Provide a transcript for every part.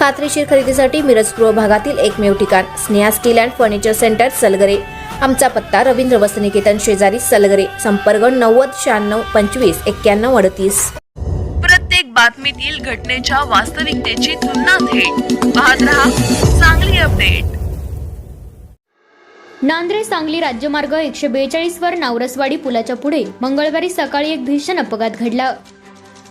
खात्रीशीर खरेदीसाठी मिरज पूर्व भागातील एकमेव ठिकाण Sneha steel and furniture centre Salgare. आमचा पत्ता रवींद्र वसनिकेतन शेजारी सलगरे संपर्क नव्वद शहाण्णव पंचवीस एक्क्याण्णव अडतीस. प्रत्येक बातमीतील घटनेच्या वास्तविकतेची तुलना थेट. पाहत रहा चांगली अपडेट. नांद्रे सांगली राज्यमार्ग एकशे बेचाळीस वर नावरसवाडी पुलाच्या पुढे मंगळवारी सकाळी एक भीषण अपघात घडला.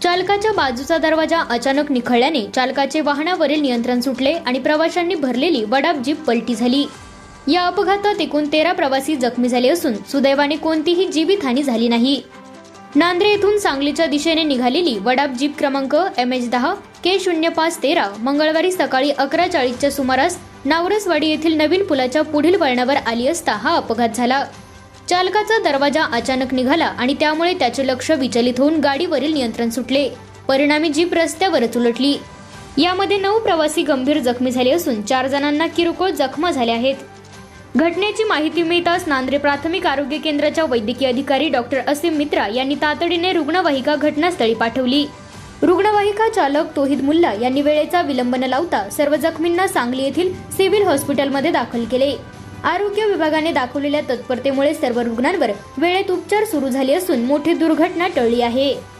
चालकाच्या बाजूचा दरवाजा अचानक निखळल्याने चालकाचे वाहनावरील नियंत्रण सुटले आणि प्रवाशांनी भरलेली वडाप जीप पलटी झाली. या अपघातात एकूण तेरा प्रवासी जखमी झाले असून सुदैवाने कोणतीही जीवितहानी झाली नाही. नांद्रे येथून सांगलीच्या दिशेने निघालेली वडाप जीप क्रमांक एम एच दहा के शून्य पाच तेरा मंगळवारी सकाळी अकरा चाळीसच्या सुमारास नावरसवाडी येथील नवीन पुलाच्या पुढील वळणावर आली असता हा अपघात झाला. चालकाचा दरवाजा अचानक निघाला आणि त्यामुळे त्याचे लक्ष विचलित होऊन गाडीवरील नियंत्रण सुटले. परिणामी जीप रस्त्यावरच उलटली. यामध्ये नऊ प्रवासी गंभीर जखमी झाले असून चार जणांना किरकोळ जखमा झाल्या आहेत. घटनेची माहिती मिळताच नांद्रे प्राथमिक आरोग्य केंद्राच्या वैद्यकीय अधिकारी डॉक्टर असीम मित्रा यांनी तातडीने रुग्णवाहिका घटनास्थळी पाठवली. रुग्णवाहिका चालक तोहिद मुल्ला यांनी वेळेचा विलंब न लावता सर्व जखमींना सांगली येथील सिव्हिल हॉस्पिटलमध्ये दाखल केले. आरोग्य विभागाने दाखवलेल्या तत्परतेमुळे सर्व रुग्णांवर वेळेत उपचार सुरू झाले असून मोठी दुर्घटना टळली आहे.